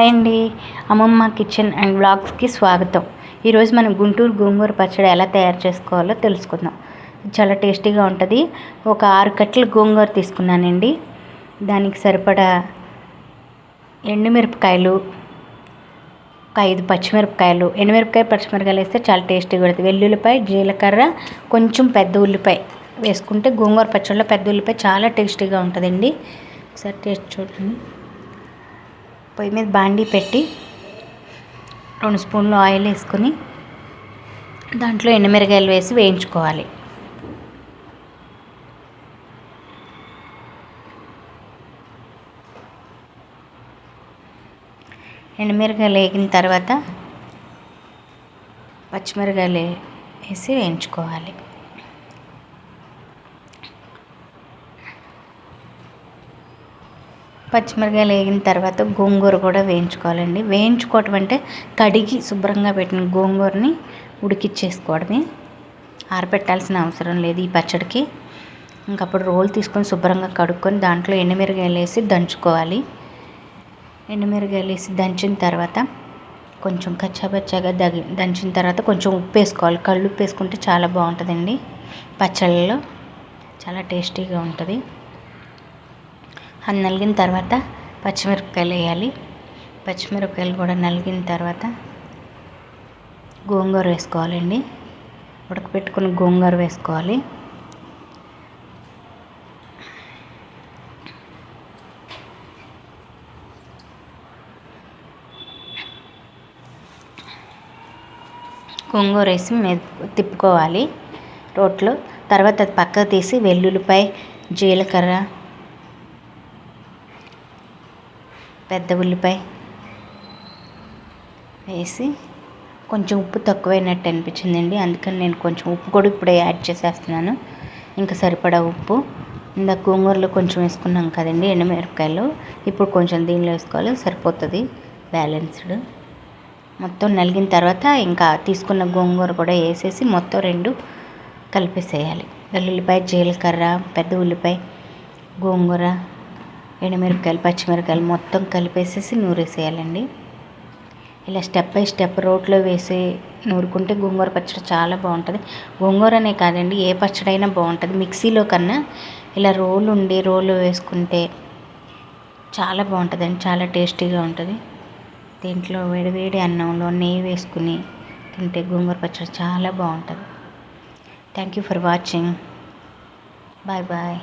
Hi అండి. అమ్మమ్మ kitchen and బ్లాగ్స్కి స్వాగతం. ఈరోజు మనం గుంటూరు గోంగూర పచ్చడి ఎలా తయారు చేసుకోవాలో తెలుసుకుందాం. చాలా టేస్టీగా ఉంటుంది. ఒక ఆరు కట్టలు గోంగూర తీసుకున్నానండి. దానికి సరిపడా ఎండుమిరపకాయలు ఒక ఐదు పచ్చిమిరపకాయలు. ఎండుమిరపకాయ పచ్చిమిరపకాయలు వేస్తే చాలా టేస్టీగా ఉంటుంది. వెల్లుల్లిపాయ జీలకర్ర కొంచెం పెద్ద ఉల్లిపాయ వేసుకుంటే గోంగూర పచ్చడిలో పెద్ద ఉల్లిపాయ చాలా టేస్టీగా ఉంటుందండి. ఒకసారి టేస్ట్ చూడండి. పొయ్యి మీద బాండీ పెట్టి రెండు స్పూన్లు ఆయిల్ వేసుకొని దాంట్లో ఎండుమిరకాయలు వేసి వేయించుకోవాలి. ఎండుమిరకాయలు వేగిన తర్వాత పచ్చిమిరకాయలు వేసి వేయించుకోవాలి. పచ్చిమిరకాయలు వేగిన తర్వాత గోంగూర కూడా వేయించుకోవాలండి. వేయించుకోవటం అంటే కడిగి శుభ్రంగా పెట్టిన గోంగూరని ఉడికిచ్చేసుకోవడమే. ఆరబెట్టాల్సిన అవసరం లేదు ఈ పచ్చడికి. ఇంకప్పుడు రోల్ తీసుకొని శుభ్రంగా కడుక్కొని దాంట్లో ఎండుమిరగాయలు వేసి దంచుకోవాలి. ఎండుమిరగాయలు వేసి దంచిన తర్వాత కొంచెం కచ్చాపచ్చాగా దగి దంచిన తర్వాత కొంచెం ఉప్పు వేసుకోవాలి. కళ్ళు ఉప్పు వేసుకుంటే చాలా బాగుంటుందండి పచ్చళ్ళలో. చాలా టేస్టీగా ఉంటుంది. అది నలిగిన తర్వాత పచ్చిమిరపకాయలు వేయాలి. పచ్చిమిరపకాయలు కూడా నలిగిన తర్వాత గోంగూర వేసుకోవాలండి. ఉడకపెట్టుకుని గోంగూర వేసుకోవాలి. గోంగూర వేసి తిప్పుకోవాలి రోట్లో. తర్వాత అది పక్కకు తీసి వెల్లుల్లిపాయ జీలకర్ర పెద్ద ఉల్లిపాయ వేసి కొంచెం ఉప్పు తక్కువైనట్టు అనిపించిందండి. అందుకని నేను కొంచెం ఉప్పు కూడా ఇప్పుడే యాడ్ చేసేస్తున్నాను. ఇంకా సరిపడా ఉప్పు. ఇందాక గోంగూరలో కొంచెం వేసుకున్నాం కదండి ఎండుమిరపకాయలు. ఇప్పుడు కొంచెం దీనిలో వేసుకోవాలి. సరిపోతుంది బ్యాలెన్స్డ్ మొత్తం నలిగిన తర్వాత ఇంకా తీసుకున్న గోంగూర కూడా వేసేసి మొత్తం రెండు కలిపేసేయాలి. వెల్లుల్లిపాయ జీలకర్ర పెద్ద ఉల్లిపాయ గోంగూర. ఎండుమిరపకాయలు పచ్చిమిరపకాయలు మొత్తం కలిపేసేసి నూరేసేయాలండి. ఇలా స్టెప్ బై స్టెప్ రోట్లో వేసి నూరుకుంటే గోంగూర పచ్చడి చాలా బాగుంటుంది. గోంగూరనే కాదండి ఏ పచ్చడైనా బాగుంటుంది. మిక్సీలో కన్నా ఇలా రోలు ఉండి రోలు వేసుకుంటే చాలా బాగుంటుందండి చాలా టేస్టీగా ఉంటుంది. దీంట్లో వేడివేడి అన్నంలో నెయ్యి వేసుకుని తింటే గోంగూర పచ్చడి చాలా బాగుంటుంది. Thank you for watching. Bye bye.